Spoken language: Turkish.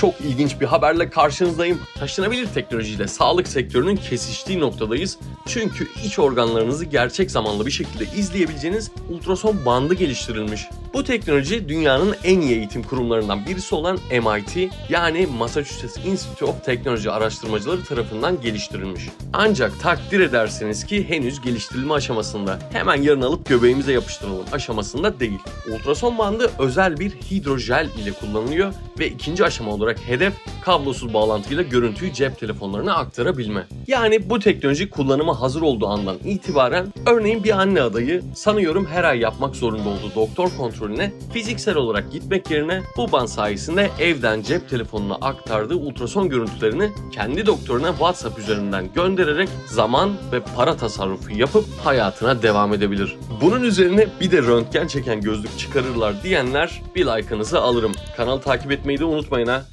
Çok ilginç bir haberle karşınızdayım. Taşınabilir teknolojiyle sağlık sektörünün kesiştiği noktadayız. Çünkü iç organlarınızı gerçek zamanlı bir şekilde izleyebileceğiniz ultrason bandı geliştirilmiş. Bu teknoloji dünyanın en iyi eğitim kurumlarından birisi olan MIT yani Massachusetts Institute of Technology araştırmacıları tarafından geliştirilmiş. Ancak takdir edersiniz ki henüz geliştirilme aşamasında. Hemen yarın alıp göbeğimize yapıştıralım aşamasında değil. Ultrason bandı özel bir hidrojel ile kullanılıyor ve ikinci aşama olarak hedef kablosuz bağlantıyla görüntüyü cep telefonlarına aktarabilme. Yani bu teknoloji kullanıma hazır olduğu andan itibaren örneğin bir anne adayı sanıyorum her ay yapmak zorunda olduğu doktor kontrolüne fiziksel olarak gitmek yerine bu band sayesinde evden cep telefonuna aktardığı ultrason görüntülerini kendi doktoruna WhatsApp üzerinden göndererek zaman ve para tasarrufu yapıp hayatına devam edebilir. Bunun üzerine bir de röntgen çeken gözlük çıkarırlar diyenler bir like'ınızı alırım. Kanalı takip etmeyi de unutmayın ha.